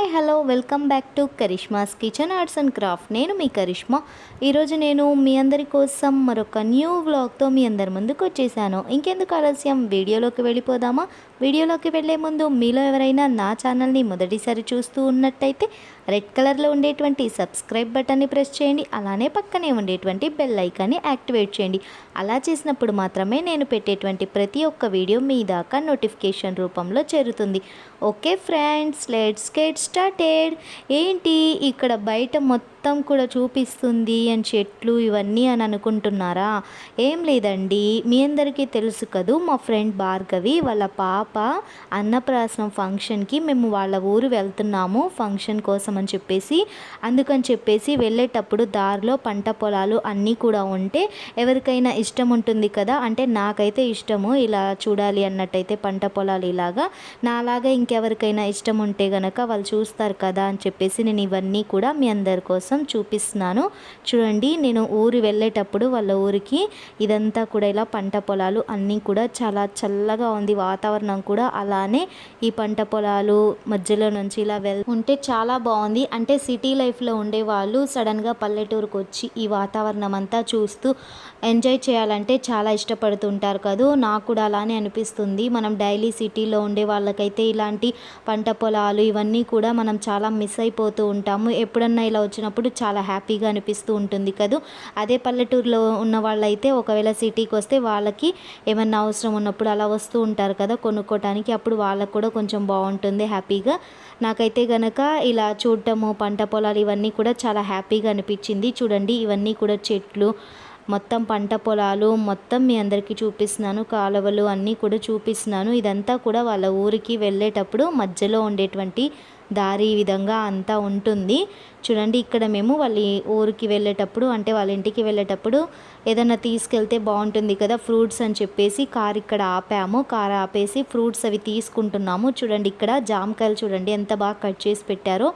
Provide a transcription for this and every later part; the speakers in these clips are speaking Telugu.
Hi hello welcome back to Karishma's kitchen arts and craft నేను మీ కరిష్మా ఈరోజు నేను మీ అందరి కోసం మరొక న్యూ వ్లాగ్తో మీ అందరి ముందుకు వచ్చేసాను. ఇంకెందుకు ఆలస్యం? వీడియోలోకి వెళ్ళిపోదామా? వీడియోలోకి వెళ్ళే ముందు మీలో ఎవరైనా నా ఛానల్ని మొదటిసారి చూస్తూ ఉన్నట్టయితే రెడ్ కలర్లో ఉండేటువంటి సబ్స్క్రైబ్ బటన్ని ప్రెస్ చేయండి అలానే పక్కనే ఉండేటువంటి బెల్ ఐకాన్ని యాక్టివేట్ చేయండి. అలా చేసినప్పుడు మాత్రమే నేను పెట్టేటువంటి ప్రతి ఒక్క వీడియో మీ దాకా నోటిఫికేషన్ రూపంలో చేరుతుంది. Okay friends let's get started. ఏంటి ఇక్కడ బయట మొత్తం కూడా చూపిస్తుంది అని చెట్లు ఇవన్నీ అని అనుకుంటున్నారా? ఏం లేదండి. మీ అందరికీ తెలుసు కదూ మా ఫ్రెండ్ భార్గవి వాళ్ళ పాప అన్నప్రాసనం ఫంక్షన్కి మేము వాళ్ళ ఊరు వెళ్తున్నాము ఫంక్షన్ కోసం అని చెప్పేసి. అందుకని చెప్పేసి వెళ్ళేటప్పుడు దారిలో పంట పొలాలు అన్నీ కూడా ఉంటే ఎవరికైనా ఇష్టం ఉంటుంది కదా అంటే నాకైతే ఇష్టము ఇలా చూడాలి అన్నట్టయితే పంట పొలాలు ఇలాగా. నాలాగా ఇంకెవరికైనా ఇష్టం ఉంటే గనక వాళ్ళు చూస్తారు కదా అని చెప్పేసి నేను ఇవన్నీ కూడా మీ అందరి కోసం చూపిస్తున్నాను. చూడండి నేను ఊరు వెళ్ళేటప్పుడు వాళ్ళ ఊరికి ఇదంతా కూడా ఇలా పంట పొలాలు అన్నీ కూడా చాలా చల్లగా ఉంది వాతావరణం కూడా అలానే ఈ పంట పొలాలు మధ్యలో నుంచి ఇలా వెళ్ ఉంటే చాలా బాగుంది. అంటే సిటీ లైఫ్లో ఉండే వాళ్ళు సడన్గా పల్లెటూరుకు వచ్చి ఈ వాతావరణం అంతా చూస్తూ ఎంజాయ్ చేయాలంటే చాలా ఇష్టపడుతుంటారు కదూ. నాకు కూడా అలానే అనిపిస్తుంది. మనం డైలీ సిటీలో ఉండే వాళ్ళకైతే ఇలాంటి పంట పొలాలు ఇవన్నీ కూడా మనం చాలా మిస్ అయిపోతూ ఉంటాము. ఎప్పుడన్నా ఇలా వచ్చినప్పుడు చాలా హ్యాపీగా అనిపిస్తూ ఉంటుంది కదూ. అదే పల్లెటూరులో ఉన్న వాళ్ళైతే ఒకవేళ సిటీకి వస్తే వాళ్ళకి ఏమన్నా అవసరం ఉన్నప్పుడు అలా వస్తూ ఉంటారు కదా కొనుక్కోవటానికి అప్పుడు వాళ్ళకు కూడా కొంచెం బాగుంటుంది హ్యాపీగా. నాకైతే గనక ఇలా చూడటము పంట పొలాలు ఇవన్నీ కూడా చాలా హ్యాపీగా అనిపించింది. చూడండి ఇవన్నీ కూడా చెట్లు మొత్తం పంట పొలాలు మొత్తం మీ అందరికీ చూపిస్తున్నాను. కాలువలు అన్నీ కూడా చూపిస్తున్నాను. ఇదంతా కూడా వాళ్ళ ఊరికి వెళ్ళేటప్పుడు మధ్యలో ఉండేటువంటి దారి ఈ విధంగా అంతా ఉంటుంది. చూడండి ఇక్కడ మేము వాళ్ళ ఊరికి వెళ్ళేటప్పుడు అంటే వాళ్ళ ఇంటికి వెళ్ళేటప్పుడు ఏదైనా తీసుకెళ్తే బాగుంటుంది కదా ఫ్రూట్స్ అని చెప్పేసి కార్ ఇక్కడ ఆపాము. కార్ ఆపేసి ఫ్రూట్స్ అవి తీసుకుంటున్నాము. చూడండి ఇక్కడ జామకాయలు చూడండి ఎంత బాగా కట్ చేసి పెట్టారో.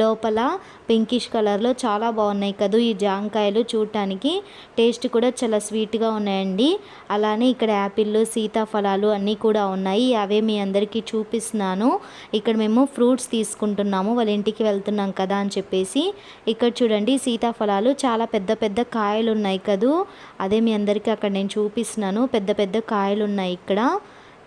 లోపల పింకిష్ కలర్లో చాలా బాగున్నాయి కదూ ఈ జామకాయలు చూడటానికి. టేస్ట్ కూడా చాలా స్వీట్గా ఉన్నాయండి. అలానే ఇక్కడ యాపిల్ సీతాఫలాలు అన్నీ కూడా ఉన్నాయి. అవే మీ అందరికీ చూపిస్తున్నాను. ఇక్కడ మేము ఫ్రూట్స్ తీసుకుంటున్నాము. వాళ్ళ ఇంటికి వెళ్తున్నాం కదా అని చెప్పేసి ఇక్కడ చూడండి సీతాఫలాలు. చాలా పెద్ద పెద్ద కాయలు ఉన్నాయి కదూ. అదే మీ అందరికీ అక్కడ నేను చూపిస్తున్నాను. పెద్ద పెద్ద కాయలు ఉన్నాయి ఇక్కడ.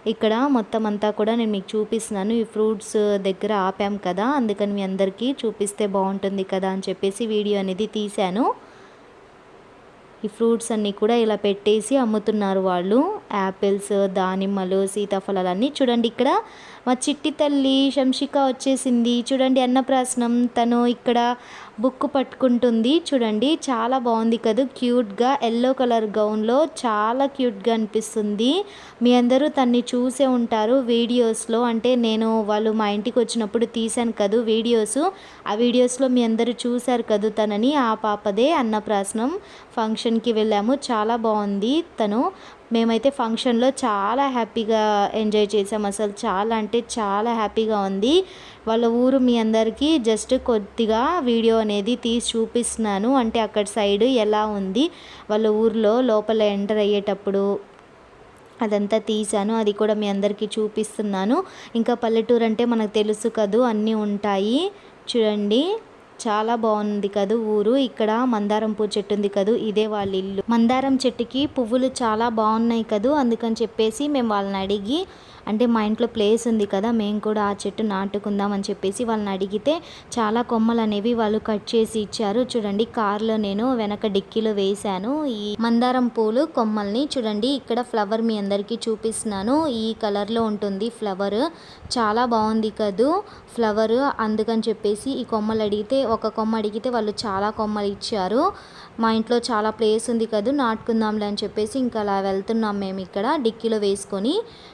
ఇక్కడ మొత్తం అంతా కూడా నేను మీకు చూపిస్తున్నాను. ఈ ఫ్రూట్స్ దగ్గర ఆపాం కదా. అందుకని మీ అందరికీ చూపిస్తే బాగుంటుంది కదా అని చెప్పేసి వీడియో అనేది తీశాను. ఈ ఫ్రూట్స్ అన్నీ కూడా ఇలా పెట్టేసి అమ్ముతున్నారు వాళ్ళు. యాపిల్స్ దానిమ్మలు సీతాఫలాలు అన్నీ చూడండి ఇక్కడ. మా చిట్టి తల్లి శంషిక వచ్చేసింది. చూడండి అన్నప్రాసనం. తను ఇక్కడ బుక్ పట్టుకుంటుంది. చూడండి చాలా బాగుంది కదా. క్యూట్గా ఎల్లో కలర్ గౌన్లో చాలా క్యూట్గా అనిపిస్తుంది. మీ అందరూ తన్ని చూసే ఉంటారు వీడియోస్లో. అంటే నేను వాళ్ళు మా ఇంటికి వచ్చినప్పుడు తీశాను కదా వీడియోస్. ఆ వీడియోస్లో మీ అందరూ చూశారు కదా తనని. ఆ పాపదే అన్నప్రాసనం ఫంక్షన్కి వెళ్ళాము. చాలా బాగుంది తను. మేమైతే ఫంక్షన్లో చాలా హ్యాపీగా ఎంజాయ్ చేసాం. అసలు చాలా అంటే చాలా హ్యాపీగా ఉంది. వాళ్ళ ఊరు మీ అందరికీ జస్ట్ కొద్దిగా వీడియో అనేది తీసి చూపిస్తున్నాను. అంటే అక్కడ సైడ్ ఎలా ఉంది వాళ్ళ ఊర్లో లోపల ఎంటర్ అయ్యేటప్పుడు అదంతా తీసాను అది కూడా మీ అందరికీ చూపిస్తున్నాను. ఇంకా పల్లెటూరు అంటే మనకు తెలుసు కదూ అన్నీ ఉంటాయి. చూడండి చాలా బాగుంది కదూ ఊరు. ఇక్కడ మందారం పూ చెట్టు ఉంది కదూ ఇదే వాళ్ళ ఇల్లు. మందారం చెట్టుకి పువ్వులు చాలా బాగున్నాయి కదూ అందుకని చెప్పేసి మేము వాళ్ళని అడిగి అంటే మా ఇంట్లో ప్లేస్ ఉంది కదా మేము కూడా ఆ చెట్టు నాటుకుందాం అని చెప్పేసి వాళ్ళని అడిగితే చాలా కొమ్మలు అనేవి వాళ్ళు కట్ చేసి ఇచ్చారు. చూడండి కార్లో నేను వెనక డిక్కీలో వేశాను. ఈ మందారం పూలు కొమ్మల్ని చూడండి ఇక్కడ ఫ్లవర్ మీ అందరికీ చూపిస్తున్నాను. ఈ కలర్లో ఉంటుంది ఫ్లవర్ చాలా బాగుంది కదూ ఫ్లవర్ అందుకని చెప్పేసి ఈ కొమ్మలు అడిగితే ఒక కొమ్మ అడిగితే వాళ్ళు చాలా కొమ్మలు ఇచ్చారు. మా ఇంట్లో చాలా ప్లేస్ ఉంది కదా నాటుకుందాంలే అని చెప్పేసి ఇంకా అలా వెళ్తున్నాం మేము ఇక్కడ డిక్కీలో వేసుకొని.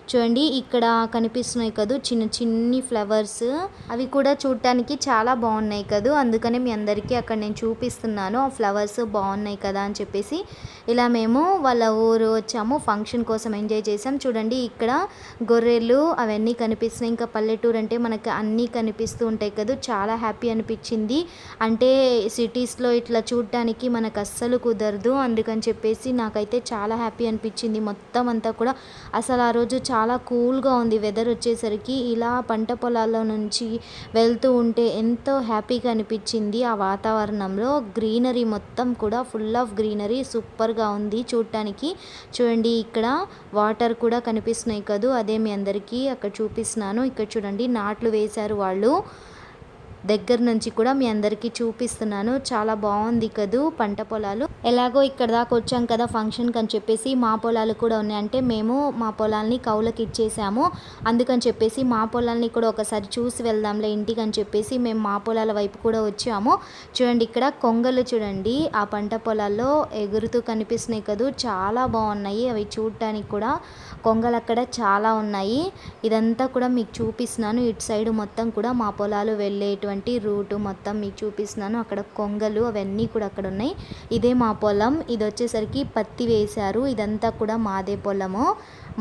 చూడండి ఇక్కడ కనిపిస్తున్నాయి కదూ చిన్న చిన్ని ఫ్లవర్స్. అవి కూడా చూడటానికి చాలా బాగున్నాయి కదూ. అందుకనే మీ అందరికీ అక్కడ నేను చూపిస్తున్నాను. ఆ ఫ్లవర్స్ బాగున్నాయి కదా అని చెప్పేసి. ఇలా మేము వాళ్ళ ఊరు వచ్చాము ఫంక్షన్ కోసం ఎంజాయ్ చేసాం చూడండి ఇక్కడ గొర్రెలు అవన్నీ కనిపిస్తున్నాయి. ఇంకా పల్లెటూరు అంటే మనకి అన్నీ కనిపిస్తూ ఉంటాయి కదూ. చాలా హ్యాపీ అనిపించింది. అంటే సిటీస్లో ఇట్లా చూడటానికి మనకు అస్సలు కుదరదు. అందుకని చెప్పేసి నాకైతే చాలా హ్యాపీ అనిపించింది. మొత్తం అంతా కూడా అసలు ఆ రోజు చాలా కూల్గా ఉంది. వెదర్ వచ్చేసరికి ఇలా పంట పొలాల్లో నుంచి వెళ్తూ ఉంటే ఎంతో హ్యాపీగా అనిపించింది ఆ వాతావరణంలో. గ్రీనరీ మొత్తం కూడా ఫుల్ ఆఫ్ గ్రీనరీ సూపర్గా ఉంది. చూడటానికి చూడండి ఇక్కడ వాటర్ కూడా కనిపిస్తున్నాయి కదూ. అదే మీ అందరికీ అక్కడ చూపిస్తున్నాను. ఇక్కడ చూడండి నాట్లు వేశారు వాళ్ళు. దగ్గర నుంచి కూడా మీ అందరికీ చూపిస్తున్నాను. చాలా బాగుంది కదూ పంట పొలాలు. ఎలాగో ఇక్కడ దాకా వచ్చాం కదా ఫంక్షన్కి అని చెప్పేసి మా పొలాలు కూడా ఉన్నాయంటే మేము మా పొలాల్ని కౌలకి ఇచ్చేసాము. అందుకని చెప్పేసి మా పొలాల్ని కూడా ఒకసారి చూసి వెళ్దాంలే ఇంటికి అని చెప్పేసి మేము మా పొలాల వైపు కూడా వచ్చాము. చూడండి ఇక్కడ కొంగలు చూడండి. ఆ పంట పొలాల్లో ఎగురుతూ కనిపిస్తున్నాయి కదూ. చాలా బాగున్నాయి అవి చూడటానికి కూడా. కొంగలు అక్కడ చాలా ఉన్నాయి. ఇదంతా కూడా మీకు చూపిస్తున్నాను. ఇటు సైడ్ మొత్తం కూడా మా పొలాలు వెళ్ళేటువంటి రూటు మొత్తం మీకు చూపిస్తున్నాను. అక్కడ కొంగలు అవన్నీ కూడా అక్కడ ఉన్నాయి. ఇదే మా పొలం. ఇది వచ్చేసరికి పత్తి వేశారు. ఇదంతా కూడా మాదే పొలము.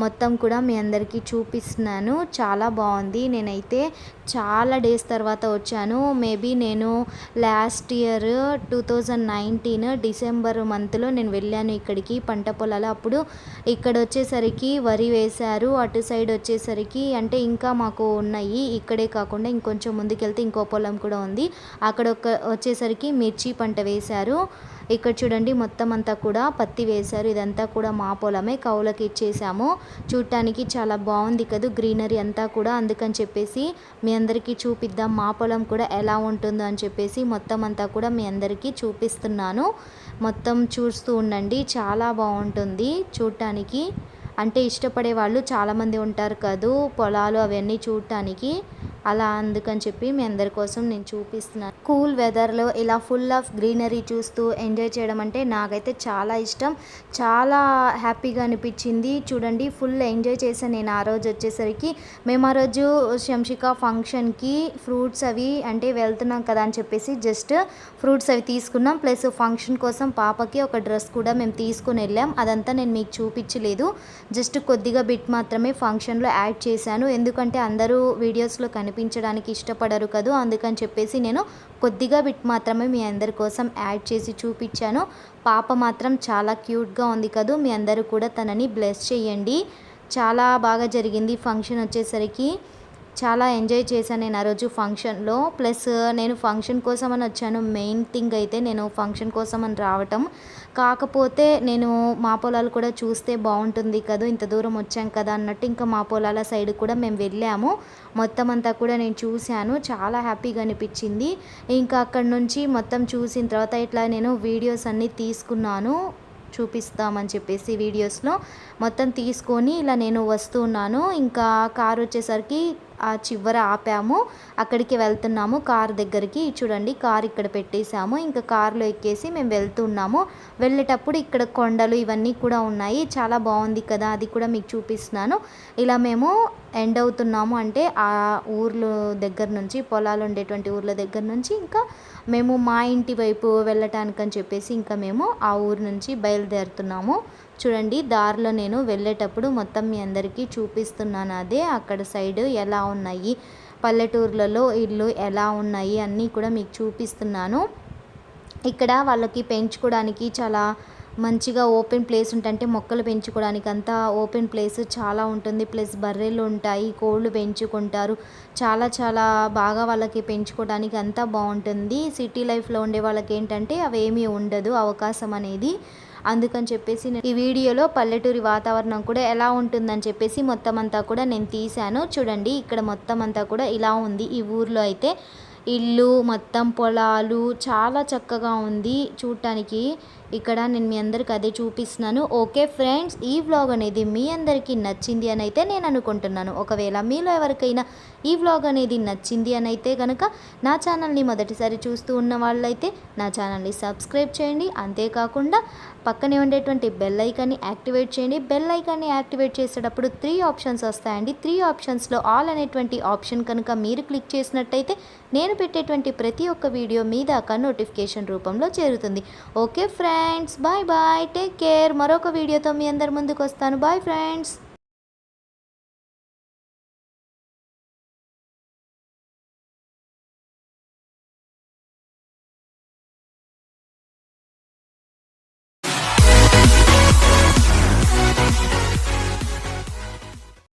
మొత్తం కూడా మీ అందరికీ చూపిస్తున్నాను. చాలా బాగుంది. నేనైతే చాలా డేస్ తర్వాత వచ్చాను. మేబీ నేను last year two thousand nineteen December మంత్లో నేను వెళ్ళాను ఇక్కడికి పంట పొలాలు. అప్పుడు ఇక్కడ వచ్చేసరికి వరి వేశారు. అటు సైడ్ వచ్చేసరికి అంటే ఇంకా మాకు ఉన్నాయి. ఇక్కడే కాకుండా ఇంకొంచెం ముందుకెళ్తే ఇంకో పొలం కూడా ఉంది. అక్కడ ఒక వచ్చేసరికి మిర్చి పంట వేశారు. ఇక్కడ చూడండి మొత్తం అంతా కూడా పత్తి వేశారు. ఇదంతా కూడా మా పొలమే. కౌలకి ఇచ్చేసాము. చూడటానికి చాలా బాగుంది కదా గ్రీనరీ అంతా కూడా. అందుకని చెప్పేసి మీ అందరికీ చూపిద్దాం. మా పొలం కూడా ఎలా ఉంటుందో అని చెప్పేసి మొత్తం అంతా కూడా మీ అందరికీ చూపిస్తున్నాను. మొత్తం చూస్తూ ఉండండి. చాలా బాగుంటుంది చూడటానికి అంటే ఇష్టపడే వాళ్ళు చాలామంది ఉంటారు కదూ పొలాలు అవన్నీ చూడటానికి అలా అందుకని చెప్పి మీ అందరి కోసం నేను చూపిస్తున్నాను. కూల్ వెదర్లో ఇలా ఫుల్ ఆఫ్ గ్రీనరీ చూస్తూ ఎంజాయ్ చేయడం అంటే నాకైతే చాలా ఇష్టం. చాలా హ్యాపీగా అనిపించింది. చూడండి ఫుల్ ఎంజాయ్ చేశాను నేను ఆ రోజు వచ్చేసరికి. మేము ఆ రోజు శంషిక ఫంక్షన్కి ఫ్రూట్స్ అవి అంటే వెళ్తున్నాం కదా అని చెప్పేసి జస్ట్ ఫ్రూట్స్ అవి తీసుకున్నాం. ప్లస్ ఫంక్షన్ కోసం పాపకి ఒక డ్రెస్ కూడా మేము తీసుకుని వెళ్ళాం. అదంతా నేను మీకు చూపించలేదు. జస్ట్ కొద్దిగా బిట్ మాత్రమే ఫంక్షన్లో యాడ్ చేశాను. ఎందుకంటే అందరూ వీడియోస్లో కనిపించడానికి ఇష్టపడరు కదా అందుకని చెప్పేసి నేను కొద్దిగా బిట్ మాత్రమే మీ అందరి కోసం యాడ్ చేసి చూపించాను. పాప మాత్రం చాలా క్యూట్గా ఉంది కదూ మీ అందరూ కూడా తనని బ్లెస్ చేయండి. చాలా బాగా జరిగింది ఫంక్షన్ వచ్చేసరికి. చాలా ఎంజాయ్ చేశాను నేను ఆ రోజు ఫంక్షన్లో. ప్లస్ నేను ఫంక్షన్ కోసం అని వచ్చాను. మెయిన్ థింగ్ అయితే నేను ఫంక్షన్ కోసం అని రావటం. కాకపోతే నేను మా పొలాలు కూడా చూస్తే బాగుంటుంది కదా ఇంత దూరం వచ్చాం కదా అన్నట్టు ఇంకా మా పొలాల సైడ్ కూడా మేము వెళ్ళాము. మొత్తం అంతా కూడా నేను చూశాను. చాలా హ్యాపీగా అనిపించింది. ఇంకా అక్కడ నుంచి మొత్తం చూసిన తర్వాత ఇట్లా నేను వీడియోస్ అన్నీ తీసుకున్నాను. చూపిస్తామని చెప్పేసి వీడియోస్లో. మొత్తం తీసుకొని ఇలా నేను వస్తున్నాను ఇంకా కార్ వచ్చేసరికి ఆ చివర ఆపాము. అక్కడికి వెళ్తున్నాము. కార్ దగ్గరికి చూడండి కార్ ఇక్కడ పెట్టేశాము. ఇంకా కార్లో ఎక్కేసి మేము వెళ్తున్నాము వెళ్ళేటప్పుడు ఇక్కడ కొండలు ఇవన్నీ కూడా ఉన్నాయి. చాలా బాగుంది కదా అది కూడా మీకు చూపిస్తున్నాను. ఇలా మేము ఎండ్ అవుతున్నాము అంటే ఆ ఊర్లు దగ్గర నుంచి పొలాలు ఉండేటువంటి ఊర్ల దగ్గర నుంచి ఇంకా మేము మా ఇంటి వైపు వెళ్ళటానికని చెప్పేసి ఇంకా మేము ఆ ఊరు నుంచి బయలుదేరుతున్నాము. చూడండి దారిలో నేను వెళ్ళేటప్పుడు మొత్తం మీ అందరికీ చూపిస్తున్నాను అదే. అక్కడ సైడ్ ఎలా ఉన్నాయి పల్లెటూర్లలో ఇల్లు ఎలా ఉన్నాయి అన్నీ కూడా మీకు చూపిస్తున్నాను. ఇక్కడ వాళ్ళకి పెంచుకోవడానికి చాలా మంచిగా ఓపెన్ ప్లేస్ ఉంటుంటే మొక్కలు పెంచుకోవడానికి అంతా ఓపెన్ ప్లేస్ చాలా ఉంటుంది. ప్లస్ బర్రెలు ఉంటాయి కోళ్ళు పెంచుకుంటారు. చాలా చాలా బాగా వాళ్ళకి పెంచుకోవడానికి అంతా బాగుంటుంది. సిటీ లైఫ్లో ఉండే వాళ్ళకి ఏంటంటే అవేమీ ఉండదు అవకాశం అనేది. అందుకని చెప్పేసి ఈ వీడియోలో పల్లెటూరి వాతావరణం కూడా ఎలా ఉంటుందని చెప్పేసి మొత్తం అంతా కూడా నేను తీశాను. చూడండి ఇక్కడ మొత్తం అంతా కూడా ఇలా ఉంది. ఈ ఊర్లో అయితే ఇల్లు మొత్తం పొలాలు చాలా చక్కగా ఉంది చూడటానికి. ఇక్కడ నేను మీ అందరికి అదే చూపిస్తున్నాను. ఓకే ఫ్రెండ్స్ ఈ వ్లాగ్ అనేది మీ అందరికీ నచ్చింది అని అయితే నేను అనుకుంటున్నాను. ఒకవేళ మీలో ఎవరికైనా ఈ వ్లాగ్ అనేది నచ్చింది అని అయితే కనుక నా ఛానల్ని మొదటిసారి చూస్తూ ఉన్న వాళ్ళైతే నా ఛానల్ని సబ్స్క్రైబ్ చేయండి. అంతేకాకుండా పక్కనే ఉండేటువంటి బెల్ ఐకాన్ని యాక్టివేట్ చేయండి. బెల్ ఐకాన్ని యాక్టివేట్ చేసేటప్పుడు త్రీ ఆప్షన్స్ వస్తాయండి. త్రీ ఆప్షన్స్లో ఆల్ అనేటువంటి ఆప్షన్ కనుక మీరు క్లిక్ చేసినట్టయితే నేను పెట్టేటువంటి ప్రతి ఒక్క వీడియో మీ దాకా నోటిఫికేషన్ రూపంలో చేరుతుంది. Okay friends bye bye take care మరొక వీడియోతో మీ అందరి ముందుకు వస్తాను. Bye friends